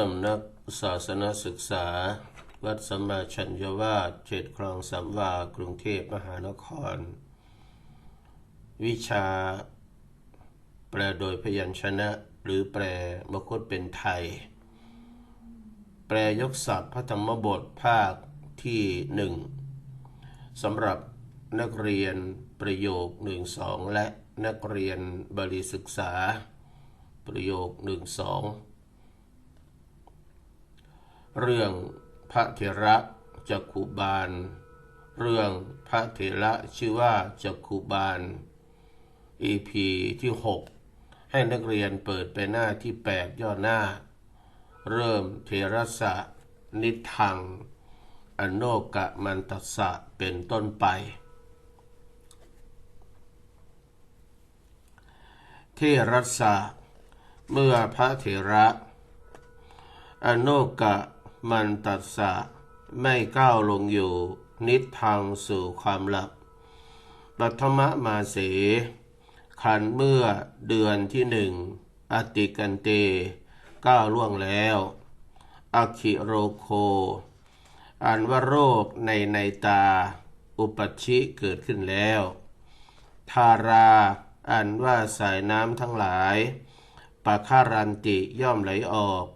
สำนักศาสนศึกษา วัดสัมมาชัญญวาสเขตคลองสามวากรุงเทพมหานคร วิชา แปลโดยพยัญชนะ หรือแปลมคตเป็นไทย แปลยกศัพท์พระธรรมบทภาคที่หนึ่งสำหรับนักเรียนประโยคหนึ่งสองและนักเรียนบาลีศึกษา ประโยคหนึ่งสอง เรื่องพระเถระจักขุบาล เรื่องพระเถระชื่อว่าจักขุบาล EP ที่ 6 ให้นักเรียนเปิดไปหน้าที่ 8 ย่อหน้า เริ่มเทระสะ นิทัง อโนกะมันตสะเป็นต้นไป เทรัสสะ เมื่อพระเถระ อโนกะ มันตัสสะไม่ก้าวลงอยู่ นิทางสู่ความหลับปัทมะมาเสขันเมื่อเดือนที่หนึ่งอติกันเตก้าวล่วงแล้วอคิโรโค อันว่าโรคในในตา อุปชชิเกิดขึ้นแล้ว ทาราอันว่าสายน้ำทั้งหลายปะคารันติย่อมไหลออก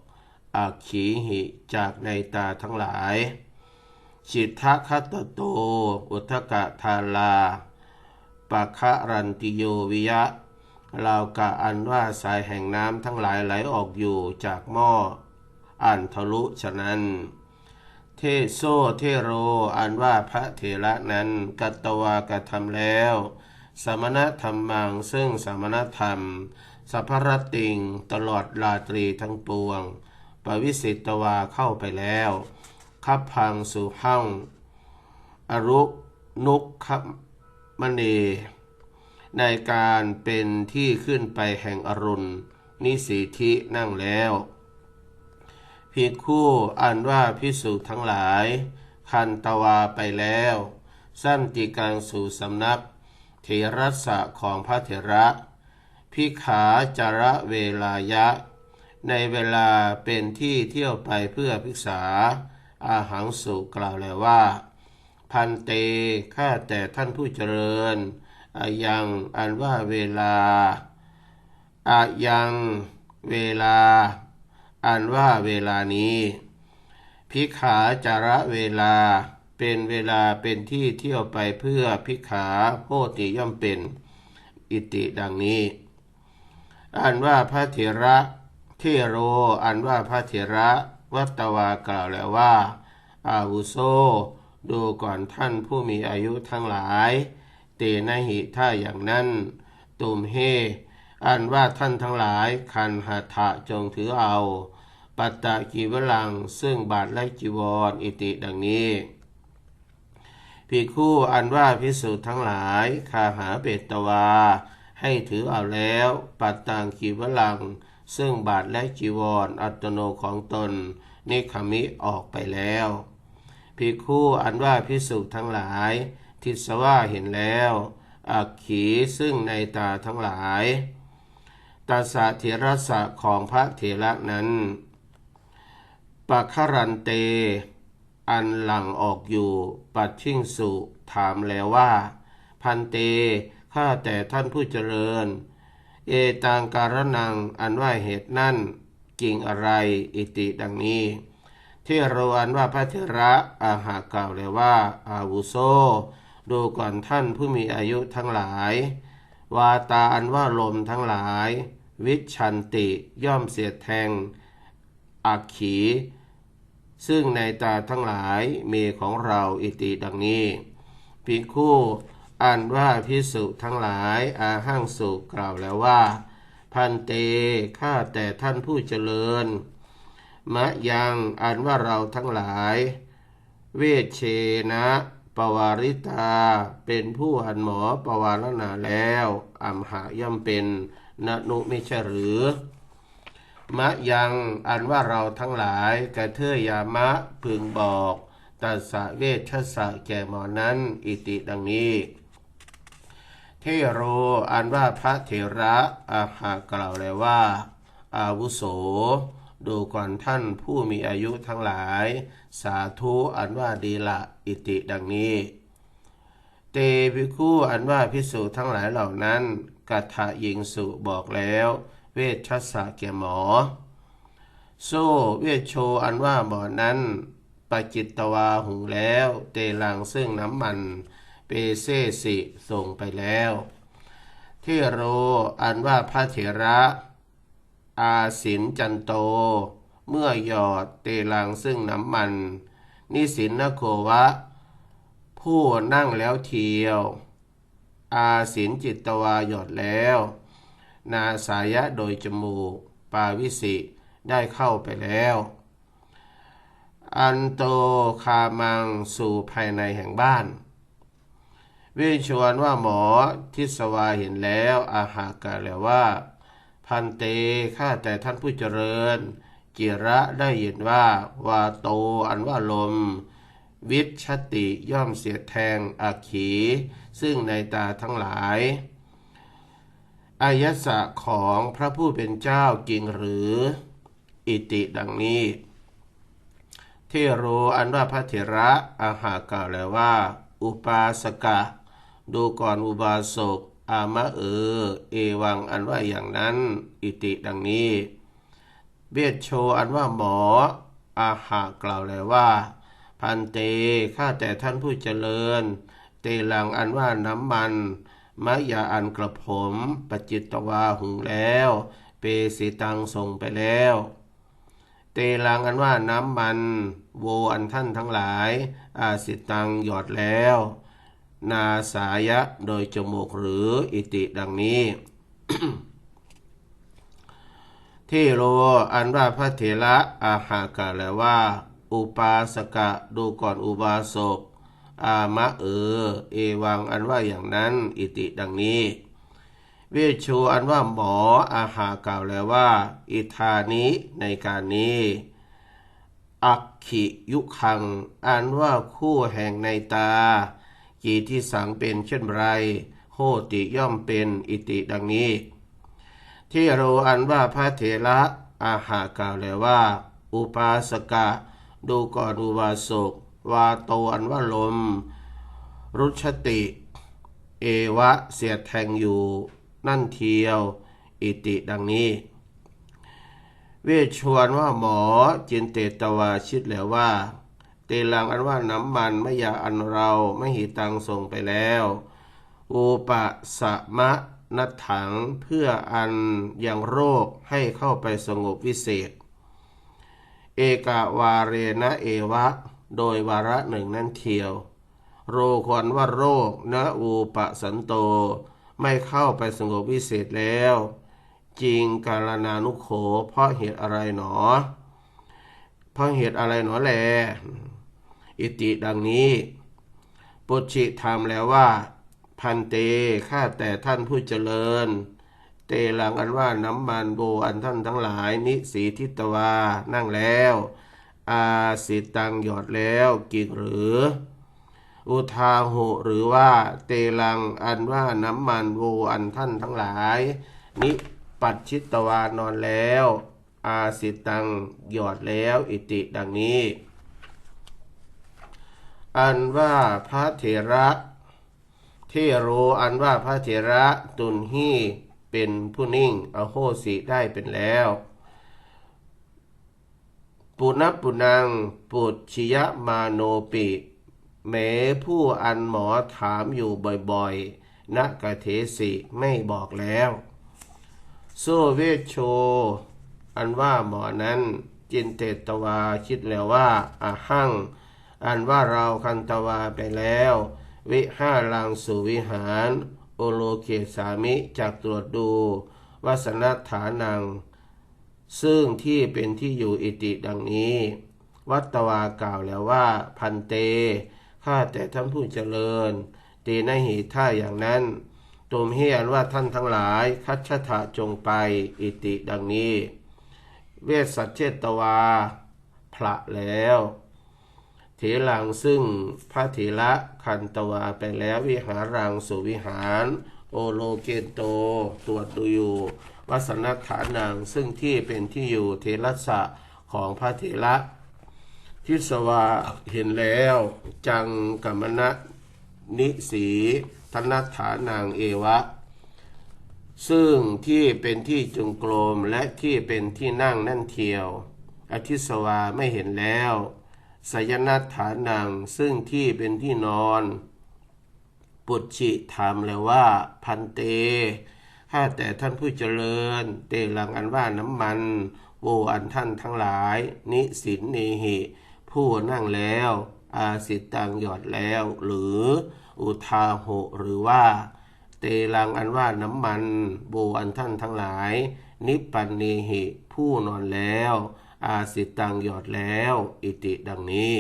อาขีหิจากในตาทั้งหลายจิตทะคัตโต อุทกะทาลาปะคะรันติโยวิยะลากะอันว่าสายแห่งน้ำทั้งหลายไหลออกอยู่จากหม้ออันทะลุฉะนั้น เทโซเทโรอันว่าพระเถระนั้นกัตตวากระทำแล้ว สมณธรรมังซึ่งสมณธรรม สัพพรติงตลอดราตรีทั้งปวง ปวิสิตวาเข้าไปแล้วคับพังสุหังอรุนุกขมณีในการเป็นที่ขึ้นไปแห่งอรุณ นิสีธินั่งแล้วภิกคู่อันว่าพิสุทั้งหลาย คันตวาไปแล้ว สั้นติกังสู่สำนักเทรัสะของพระเถระ พิขาจระเวลายะ ในเวลาเป็นที่เที่ยวไปเพื่อพิกษา อาหังสุกล่าวแล้วว่า พันเตข้าแต่ท่านผู้เจริญอายังอันว่าเวลาอายังเวลา อันว่าเวลานี้ พิขาจาระเวลา เป็นเวลาเป็นที่เที่ยวไปเพื่อพิขาโพติย่อมเป็น อิติดังนี้ อันว่าพระเถระ ทโรอันว่าพระเถระวัตวากล่าวแล้วว่า อาวุโซดูก่อนท่านผู้มีอายุทั้งหลาย เตนะหิถ้าอย่างนั้น ตุมเฮ อันว่าท่านทั้งหลายคันหัตถะจงถือเอา ปัตตะกีวลังซึ่งบาทและจีวรอิติดังนี้ภิกคู่อันว่าพิสุทั้งหลายคาหาเบตวา ให้ถือเอาแล้ว ปัตตังกีวลัง ซึ่งบาทและจีวรอัตโนของตน นิคมิออกไปแล้วภิกคู่อันว่าพิสุทั้งหลาย ทิสว่าเห็นแล้วอักขีซึ่งในตาทั้งหลายตาสะเถระสะของพระเถระนั้นปะครันเต อันหลังออกอยู่ ปัดชิ่งสุถามแล้วว่า พันเตข้าแต่ท่านผู้เจริญ เอตังการนังอันว่าเหตุนั่นจริงอะไรอิติดังนี้ ที่เราอันว่าพระเถระอาหากล่าวเลยว่า อาวุโสดูก่อนท่านผู้มีอายุทั้งหลาย วาตาอันว่าลมทั้งหลาย วิชันติย่อมเสียดแทงอักขี ซึ่งในตาทั้งหลายมีของเราอิติดังนี้ภิคู่ อันว่าพิสุทั้งหลายอาหังสุกล่าวแล้วว่า พันเตข้าแต่ท่านผู้เจริญ มะยังอันว่าเราทั้งหลาย เวเชนะปวาริตา เป็นผู้อันหมอปวารณาแล้วอัมหาย่อมเป็นนนุไม่ใช่หรือ มะยังอันว่าเราทั้งหลายกระเทยยามะพึงบอกตัสสะเวชสะแก่หมอนั้น อิติดังนี้ เทโรอันว่าพระเถระอาหากล่าวแล้วว่า อาวุโส ดูก่อนท่านผู้มีอายุทั้งหลาย สาธุอันว่าดีละอิติดังนี้ เตภิกขุอันว่าพิสูจทั้งหลายเหล่านั้นกัตถะยิงสุบอกแล้ว เวชชัสสะแก่หมอ โซเวชโชอันว่าหมอนั้นปจิตตวาหุงแล้ว เตลังซึ่งน้ำมัน ปเซสิส่งไปแล้วเทโรอันว่าพระเถระ อาสินจันโต เมื่อหยอดเตลังซึ่งน้ำมัน นิสินนโควะ ผู้นั่งแล้วเทียว อาสินจิตตวาหยอดแล้ว นาสายะโดยจมูก ปาวิสิได้เข้าไปแล้วอันโตคามังสู่ภายในแห่งบ้าน วชชวนว่าหมอทิศวาเห็นแล้ว อาหากาแล้วว่า พันเตข้าแต่ท่านผู้เจริญ จิระได้ยินว่า วาโตอันว่าลม วิชติย่อมเสียแทงอักขี ซึ่งในตาทั้งหลาย อายสะของพระผู้เป็นเจ้าจริงหรือ อิติดังนี้เทโรอันว่าพระเถระอาหากล่าวแล้วว่า อุปาสกะ ดูก่อนอุบาสก อามะเออ เอวังอันว่าอย่างนั้น อิติดังนี้เวชโชอันว่าหมอ อาหากล่าวแล้วว่า พันเต ข้าแต่ท่านผู้เจริญ เตลังอันว่าน้ำมันมะยาอันกระผมปจิตตวาหุงแล้ว เปสิตังส่งไปแล้ว เตลังอันว่าน้ำมัน โวอันท่านทั้งหลาย อาสิตังหยอดแล้ว นาสายะโดยจมูกหรืออิติดังนี้ ที่โลอันว่าพระเถระอาหากาแล้วว่า อุปาสกะดูก่อนอุบาสก อามะเออ เอวังอันว่าอย่างนั้นอิติดังนี้ เวชูอันว่าหมออาหากล่าวแล้วว่า อิธานิในการนี้อักขิยุคัง อันว่าคู่แห่งในตา กีที่สังเป็นเช่นไร โหติย่อมเป็นอิติดังนี้ ที่โรอันว่าพระเถระอาหากล่าวแล้วว่า อุปาสกะ ดูก่อนอุบาสกวาโตอันว่าลม รุชติ เอวะเสียแทงอยู่ นั่นเทียว อิติดังนี้ เวชชวนว่าหมอจินเตตวาชิดแล้วว่า ตลังอันว่าน้ำมันไม่ยาอันเราไม่หิตังส่งไปแล้ว อุปสมะนัดถังเพื่ออันยังโรคให้เข้าไปสงบวิเศษ เอกาวาเรนะเอวะ โดยวาระหนึ่งนั่นเทียว โรควันว่าโรคนะอูปสันโต ไม่เข้าไปสงบวิเศษแล้ว จริงกาลนานุโขเพราะเหตุอะไรหนอ เพราะเหตุอะไรหนอแล อิติดังนี้ ปุจฉิถามแล้วว่า พันเตข้าแต่ท่านผู้เจริญ เตลังอันว่าน้ำมันโบอันท่านทั้งหลาย นิสีทิตวา นั่งแล้ว อาสิตังหยอดแล้วกิกหรือ อุทาหุหรือว่าเตลังอันว่าน้ำมันโวอันท่านทั้งหลาย นิปัจชิตวานอนแล้ว อาสิตังหยอดแล้วอิติดังนี้ อันว่าพระเถระเทโรอันว่าพระเถระตุนฮีเป็นผู้นิ่งอโหสิได้เป็นแล้วปุณปุนังปุชิยมาโนปิแม้ผู้อันหมอถามอยู่บ่อยๆนักเทสิไม่บอกแล้วโซเวชโช อันว่าหมอนั้นจินเตตวาคิดแล้วว่าอาหัง อันว่าเราคันตวาไปแล้ว วิห้าลังสู่วิหาร โอโลเกสามิจากตรวจดูวาสนฐานัง ซึ่งที่เป็นที่อยู่อิติดังนี้ วัตตวากล่าวแล้วว่า พันเตข้าแต่ท่านผู้เจริญตีนหิท่าอย่างนั้นตุมเฮียนว่าท่านทั้งหลาย คัจฉะจงไปอิติดังนี้ เวสสัจเจตวาพระแล้ว เถลังซึ่งพระเถระคันตวาไปแล้ววิหารังสุวิหาร โอโลเกโตตรวจดูอยู่วสนฐานังซึ่งที่เป็นที่อยู่เทรัสะของพระเถระทิสวาเห็นแล้ว จังกัมมณะนิสีธนฐานังเอวะ ซึ่งที่เป็นที่จงกรมและที่เป็นที่นั่งนั่นเทียว อธิสวาไม่เห็นแล้ว สยนัฐานังซึ่งที่เป็นที่นอน ปุจฉิถามแล้วว่า พันเตข้าแต่ท่านผู้เจริญ เตลังอันว่าน้ำมัน โวอันท่านทั้งหลาย นิสินเนหิ ผู้นั่งแล้ว อาสิตังหยอดแล้ว หรือ อุทาโหหรือว่า เตลังอันว่าน้ำมัน โบอันท่านทั้งหลาย นิปปันเนหิ ผู้นอนแล้ว อาสิตังหยอดแล้ว อิติดังนี้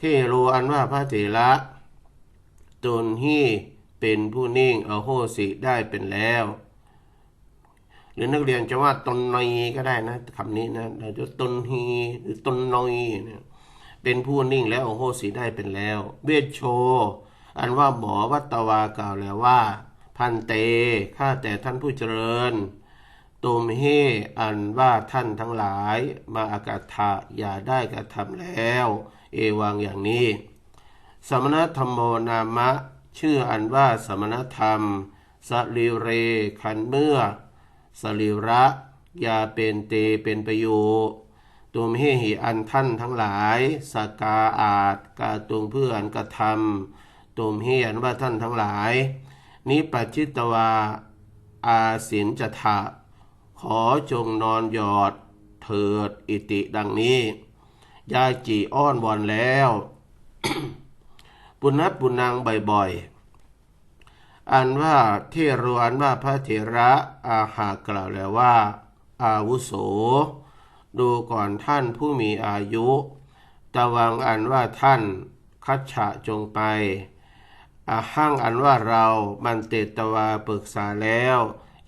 ที่รู้อันว่าพระเถระตนที่เป็นผู้นิ่งเอาโหสิได้เป็นแล้ว หรือนักเรียนจะว่าตนนอยก็ได้นะคำนี้นะเราจะตนฮีหรือตนนอยเนี่ยเป็นผู้นิ่งแล้วเอโหสิได้เป็นแล้ว เวชโช อันว่าหมอวัตตวากล่าวแล้วว่า พันเตข้าแต่ท่านผู้เจริญ ตุมเฮอันว่าท่านทั้งหลายมาอากาศะอย่าได้กระทำแล้ว เอวังอย่างนี้ สมณธรรมโมนามะ ชื่ออันว่าสมณธรรมสลิเรคันเมื่อสลิระยาเป็นเตเป็นประโยชน์ตุมเฮหิอันท่านทั้งหลายสกาอาจกาตุงเพื่อนกระทำตุมเฮอันว่าท่านทั้งหลาย นิปัจจิตวาอาสินจะทะ อจงนอนหยอดเถิดอิติดังนี้ ยาจีอ้อนวอนแล้ว ปุณณปุนังบ่อยๆ อันว่าเทรอันว่าพระเถระอาหากล่าวแล้วว่า อาวุโส ดูก่อนท่านผู้มีอายุตะวังอันว่าท่านคัจฉะจงไปอาหังอันว่าเรามันเตตวาปรึกษาแล้ว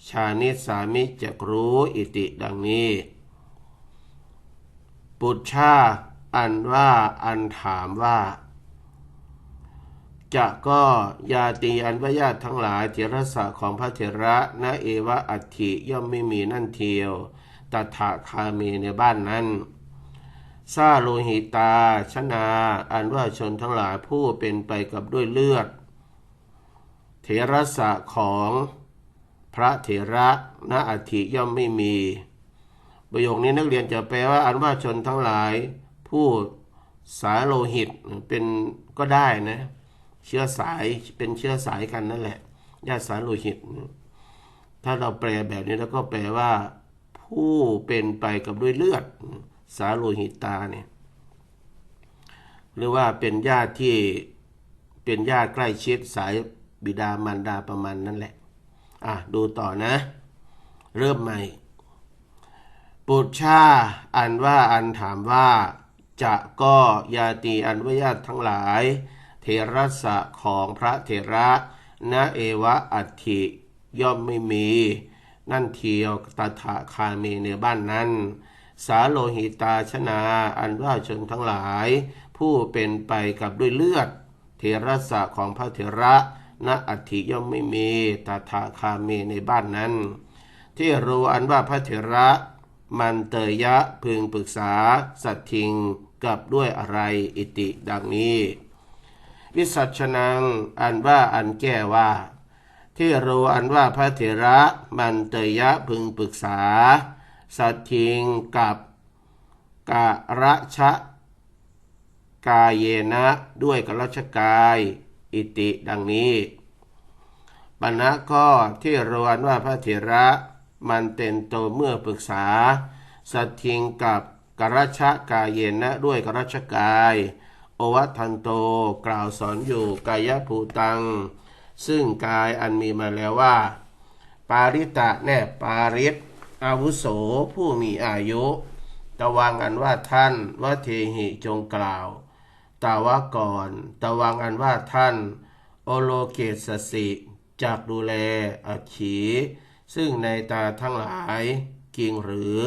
ชานิสามิจะรู้อิติดังนี้ ปุชชาอันว่าอันถามว่าจะก็ยาตีอันว่าญาติทั้งหลายเถรสะของพระเถระนะเอวะอัตถิย่อมไม่มีนั่นเทียวตถาคามีในบ้านนั้นซาโลหิตาชนาอันว่าชนทั้งหลายผู้เป็นไปกับด้วยเลือด เถรสะของ พระเถระณอธิย่อมไม่มี ประโยคนี้นักเรียนจะแปลว่าอันว่าชนทั้งหลายผู้สายโลหิตเป็นก็ได้นะเชื้อสายเป็นเชื้อสายกันนั่นแหละญาติสายโลหิต ถ้าเราแปลแบบนี้แล้วก็แปลว่า ผู้เป็นไปกับด้วยเลือด สาโลหิตาเนี่ยหรือว่าเป็นญาติที่เป็นญาติใกล้ชิดสายบิดามารดาประมาณนั่นแหละ อะดูต่อนะ เริ่มใหม่ ปุชชาอันว่าอันถามว่า จะก็ยาตีอันว่าญาติทั้งหลาย เทรัสะของพระเถระนะเอวะอัติย่อมไม่มี นั่นเทียวตถาคามีในบ้านนั้น สาโลหิตาชนาอันว่าชนทั้งหลาย ผู้เป็นไปกับด้วยเลือด เทรัสะของพระเถระ ณอัตถิย่อมไม่มีตาถาคามีในบ้านนั้น ที่รู้อันว่าพระเถระมันเตยะพึงปรึกษาสัตทิงกับด้วยอะไรอิติดังนี้ วิสัชนังอันว่าอันแก้ว่า ที่รู้อันว่าพระเถระมันเตยะพึงปรึกษา สัตทิงกับกะระชะกายเยนะด้วยกรัชกาย อิติดังนี้ปัญหาก็ที่รวนว่าพระเถระมันเต็นโตเมื่อปรึกษา สัตทิงกับกรัชกายเยนะด้วยกรัชกาย โอวัทันโตกล่าวสอนอยู่กายภูตัง ซึ่งกายอันมีมาแล้วว่า ปาริตะแน่ปาริตอาวุโสผู้มีอายุตะวังอันว่าท่านว่าเทหิจงกล่าว ตาว่าก่อน ตะวังอันว่าท่าน โอโลเกสสิจากดูแลอัขีซึ่งในตาทั้งหลายกิงหรือ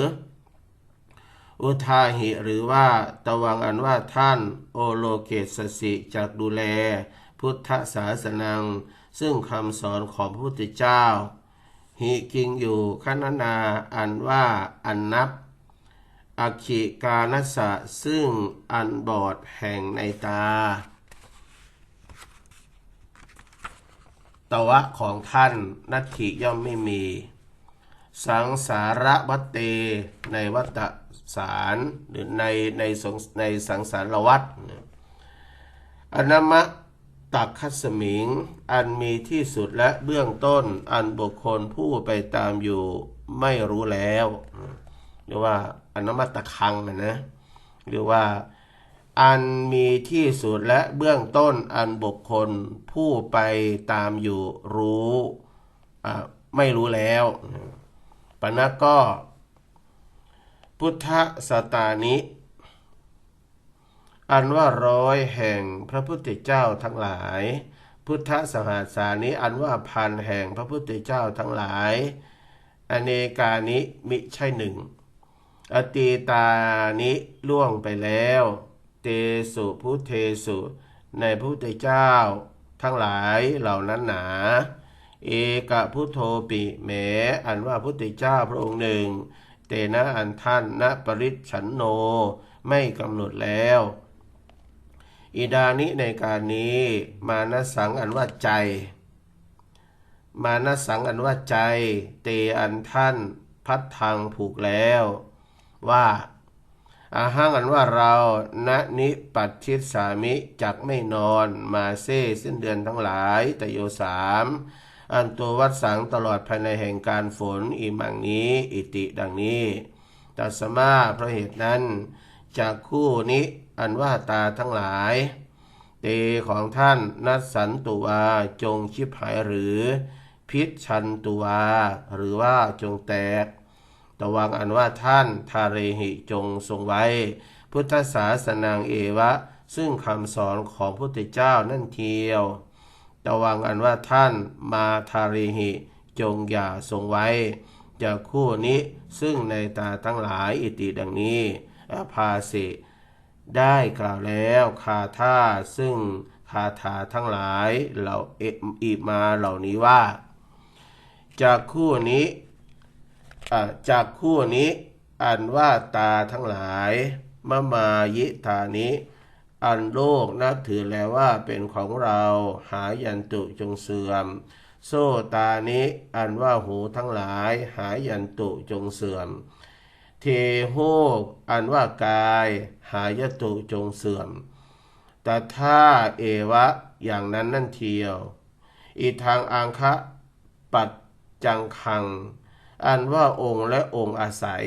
อุทาหิหรือว่าตะวังอันว่าท่าน โอโลเกสสิจากดูแล พุทธศาสนัง ซึ่งคำสอนของพระพุทธเจ้าหิจริงอยู่คณนาอันว่าอันนับ อคิกานัสสะซึ่งอันบอดแห่งในตา ตวะของท่านนัตถิย่อมไม่มี สังสารวัตเตในวัตสารหรือในในสงในสังสารวัตอนามะตักคัสมิง อันมีที่สุดและเบื้องต้นอันบุคคลผู้ไปตามอยู่ไม่รู้แล้ว หรือว่าอนามตะคังนะหรือว่าอันมีที่สุดและเบื้องต้นอันบุคคลผู้ไปตามอยู่รู้ไม่รู้แล้วปณะก็ พุทธสตานิ อันว่าร้อยแห่งพระพุทธเจ้าทั้งหลาย พุทธสหัสานิอันว่าพันแห่งพระพุทธเจ้าทั้งหลาย อเนกานิมิใช่หนึ่ง อตีตานิล่วงไปแล้ว เตสุพุเทสุ ในพระพุทธเจ้า ทั้งหลายเหล่านั้นหนา เอกพุทโธปิแหมอันว่าพุทธเจ้าพระองค์หนึ่ง เตนะอันท่านณปริฉันโนไม่กำหนดแล้ว อิดานิในการนี้ มานสังอันว่าใจ มานสังอันว่าใจ เตอันท่านพัดทางผูกแล้ว ว่าอาหังอันว่าเราณนิปัตชิตสามิจักไม่นอนมาเซ่สิ้นเดือนทั้งหลายตโยสามอันตัววัดสังตลอดภายในแห่งการฝนอีมังนี้ อิติดังนี้ตัสมาเพราะเหตุนั้นจากคู่นี้อันว่าตาทั้งหลาย เตของท่านนัดสันตุวาจงชิบหายหรือ พิษชันตุวาหรือว่าจงแตก ตวังอันว่าท่านทาเรหิจงทรงไว้ พุทธศาสนางเอวะ ซึ่งคำสอนของพุทธเจ้านั่นเทียว ตวังอันว่าท่านมาทาเรหิจงอย่าทรงไว้จากคู่นี้ซึ่งในตาทั้งหลายอิติดังนี้อภาสิได้กล่าวแล้วคาท่าซึ่งคาถาทั้งหลายเหล่าเออีมาเหล่านี้ว่าจากคู่นี้ จากคู่นี้อันว่าตาทั้งหลายมมายิธานิอันโลกนับถือแล้วว่าเป็นของเราหายันตุจงเสื่อม โซตานิอันว่าหูทั้งหลายหายันตุจงเสื่อม เทโหอันว่ากายหายตุจงเสื่อมแต่ถ้าเอวะอย่างนั้นนั่นเทียว อีทางอังคะปัดจังคัง อันว่าองค์และองค์อาศัย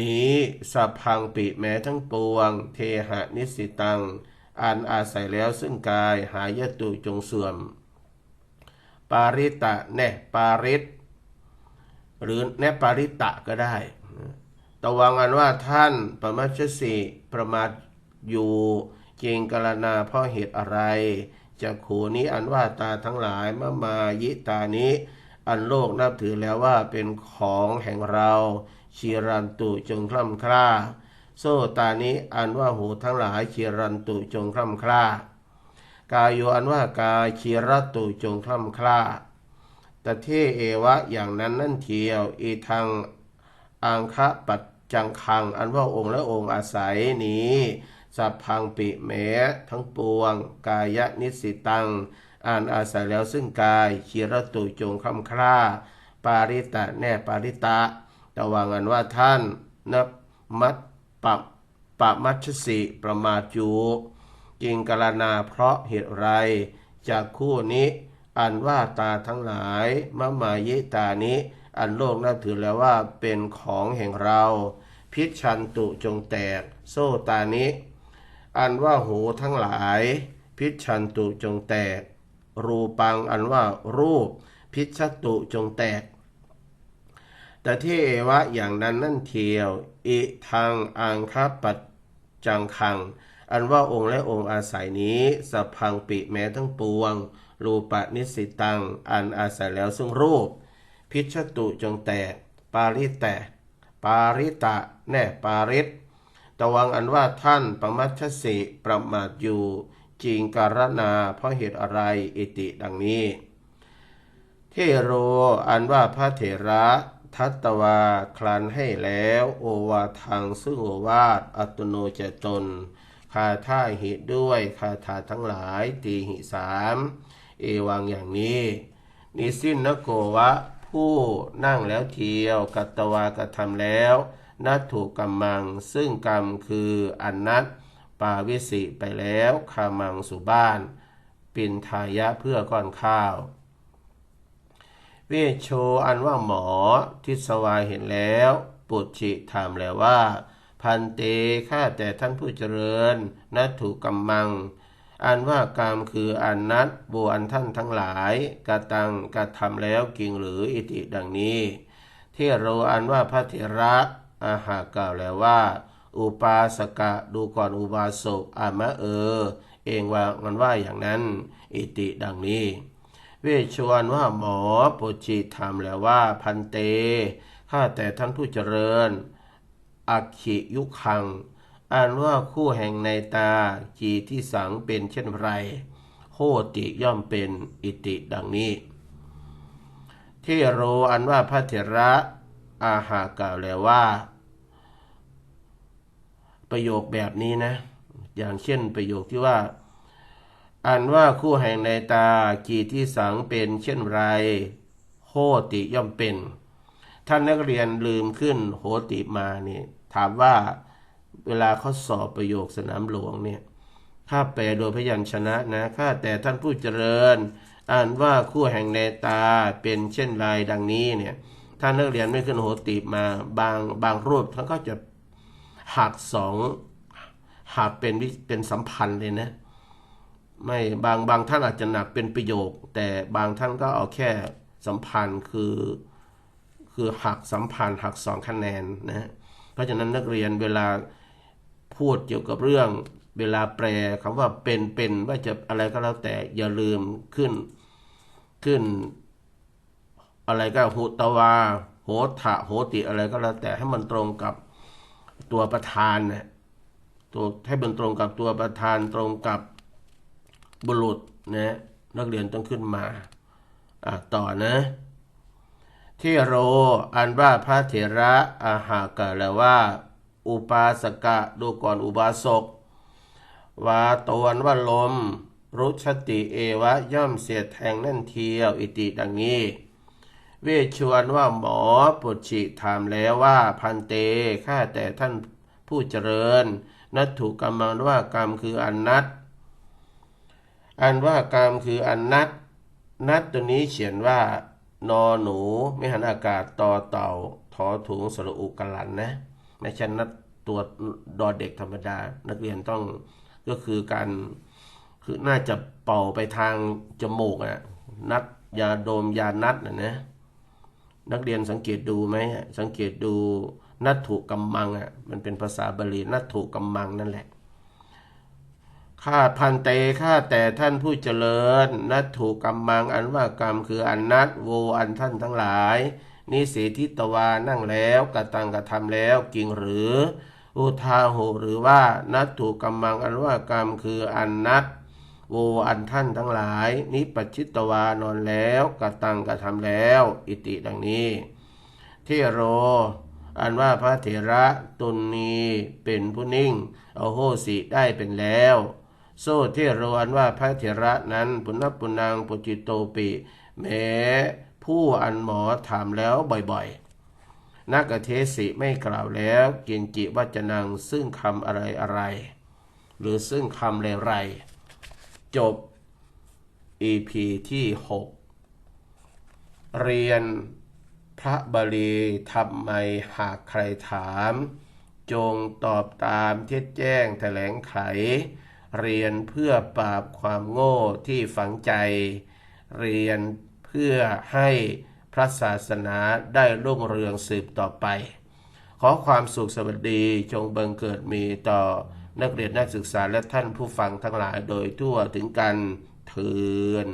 นี้สัพพังปิแม้ทั้งปวง เทหะนิสิตัง อันอาศัยแล้วซึ่งกายหายตุจงเสื่อม ปาริตะแน่ปาริตหรือแนปาริตะก็ได้ตวังอันว่าท่านปรมัชสีประมาทอยู่เจงกรณาเพราะเหตุอะไรจากขูนี้อันว่าตาทั้งหลายมามายิตานี้ อันโลกนับถือแล้วว่าเป็นของแห่งเราชีรันตุจงคล่ำคล้าโซตานี้อันว่าหูทั้งหลายชีรันตุจงคล่ำคล้ากายโยอันว่ากายชีรัตุจงคล่ำคล้าแต่เทเอวะอย่างนั้นนั่นเทียวอีทางอังคะปัจจังคัง อันว่าองค์และองค์อาศัยนี้สัพพังปิเมทั้งปวง กายนิสิตัง อ่านอาศัยแล้วซึ่งกายชีรตุจงคำคร่า ปาริตะแน่ปาริตะระวังอันว่าท่านนับมัดปับปมัชสิประมาจูจิงกรณาเพราะเหตุไร จากคู่นี้ อันว่าตาทั้งหลายมะมายิตานี้ อันโลกนับถือแล้วว่าเป็นของแห่งเรา พิชันตุจงแตก โซตานี้ อันว่าหูทั้งหลาย พิชันตุจงแตก รูปังอันว่ารูป พิชตุจงแตก แต่ที่เอวะอย่างนั้นนั่นเทียวอิทางอังคปัจจังคัง อันว่าองค์และองค์อาศัยนี้สพังปิแม้ทั้งปวง รูปนิสิตัง อันอาศัยแล้วซึ่งรูป พิชตุจงแตก ปาริแตกปาริตะแน่ปาริตตวังอันว่าท่านปมัชสิประมาทอยู่ จริงการณาเพราะเหตุอะไรอิติดังนี้ทที่รู้อันว่าพระเถระทัตตวาคลันให้แล้ว โอวาทังซึ่งโอวาทอัตโนเจตนคาท่าหิด้วยคาถาทั้งหลายตีหิสามเอวังอย่างนี้ นิสินนโกวะ ผู้นั่งแล้วเทียว กัตตวากระทำแล้ว นัตถูกกรรมัง ซึ่งกรรมคืออันนัต ปาวิสิไปแล้วคามังสุบ้าน ปินทายะเพื่อก้อนข้าว เวชโชอันว่าหมอทิศวาเห็นแล้ว ปุจฉิถามแล้วว่า พันเตข้าแต่ท่านผู้เจริญ นัตถูกกรรมัง อันว่ากรรมคืออันนัดบูอันท่านทั้งหลายกระตังกระทำแล้วกิงหรืออิติดังนี้ เที่เรอันว่าพระเถระอาหากล่าวแล้วว่า อุปาสกะดูก่อนอุบาสกอามะเออ เองว่ามันว่าอย่างนั้น อิติดังนี้ เวชวนว่าหมอปุจิถามแล้วว่าพันเตข้าแต่ท่านผู้เจริญ อักขิยุคัง อ่านว่าคู่แห่งในตาจีที่สังเป็นเช่นไร โหติย่อมเป็นอิติดังนี้ ที่โรอันว่าพระเถระอาหากล่าวแล้วว่า ประโยคแบบนี้นะ อย่างเช่นประโยคที่ว่าอันว่าคู่แห่งในตากีที่สังเป็นเช่นไร โหติย่อมเป็น ท่านนักเรียนลืมขึ้นโหติมาเนี่ยถามว่าเวลาเขาสอบประโยคสนามหลวงเนี่ยข้าแปลโดยพยัญชนะนะข้าแต่ท่านผู้เจริญอ่านว่าคู่แห่งในตาเป็นเช่นไรดังนี้เนี่ยท่านนักเรียนไม่ขึ้นโหติมาบางบางรูปท่านก็จะ หักสองหักเป็นวิเป็นสัมพันธ์เลยนะ ไม่บางบางท่านอาจจะหนักเป็นประโยค แต่บางท่านก็เอาแค่สัมพันธ์คือ คือหักสัมพันธ์หักสองคะแนนนะเพราะฉะนั้นนักเรียนเวลาพูดเกี่ยวกับเรื่อง เวลาแปลคำว่าเป็นเป็นว่าจะอะไรก็แล้วแต่อย่าลืมขึ้นขึ้น อะไรก็หุตวาโหทะโหติอะไรก็แล้วแต่ให้มันตรงกับ ตัวประธานนะตัวให้มันตรงกับตัวประธานตรงกับบุรุษนะนักเรียนต้องขึ้นมาอะต่อนะ ที่โรอันว่าพระเถระอาหากะแล้วว่า อุปาสกะดูก่อนอุบาสกวาตวนว่าลม รุชติเอวะย่อมเสียแทงนั่นเทียว อิติดังนี้ เวชชวนว่าหมอปุชิถามแล้วว่าพันเตข้าแต่ท่านผู้เจริญ นัตถูกรรมังว่ากรรมคืออันนัดอันว่ากรรมคืออันนัดนัดตัวนี้เขียนว่านอหนูไม่หันอากาศต่อเต่าทอถุงสระอุกลันนะไม่ใช่นัดตัวดอเด็กธรรมดา นักเรียนต้องก็คือการคือน่าจะเป่าไปทางจมูกอะนัดยาโดมยานัดนะนะ นักเรียนสังเกตดูไหมสังเกตดูนัตถุกัมมังอะมันเป็นภาษาบาลีนัตถุกัมมังนั่นแหละข้าพันเตข้าแต่ท่านผู้เจริญ นัตถุกัมมังอันว่ากรรมคืออันนัตโวอันท่านทั้งหลายนิสีทิตวานั่งแล้วกระตังกระทำแล้วกิงหรือ อุทาโหหรือว่านัตถุกัมมังอันว่ากรรมคืออันนัต โวอันท่านทั้งหลาย นิปัจจิตวานอนแล้วกระตังกระทำแล้ว อิติดังนี้ ที่โร อันว่าพระเถระตนนีเป็นผู้นิ่งเอาโหสิได้เป็นแล้ว โซเทโรอันว่าพระเถระนั้นปุณปุนังปุจิตโตปิแม้ผู้อันหมอถามแล้วบ่อยๆนักเทศิไม่กล่าวแล้วกินจิวัจนังซึ่งคำอะไรอะไร หรือซึ่งคำไรไร จบ EP ที่ 6 เรียนพระบาลีทำไมหากใครถาม จงตอบตามเท็จแจ้งแถลงไข เรียนเพื่อปราบความโง่ที่ฝังใจ เรียนเพื่อให้พระศาสนาได้รุ่งเรืองสืบต่อไป ขอความสุขสวัสดีจงบังเกิดมีต่อ นักเรียนนักศึกษาและท่านผู้ฟังทั้งหลายโดยทั่วถึงกันเทิน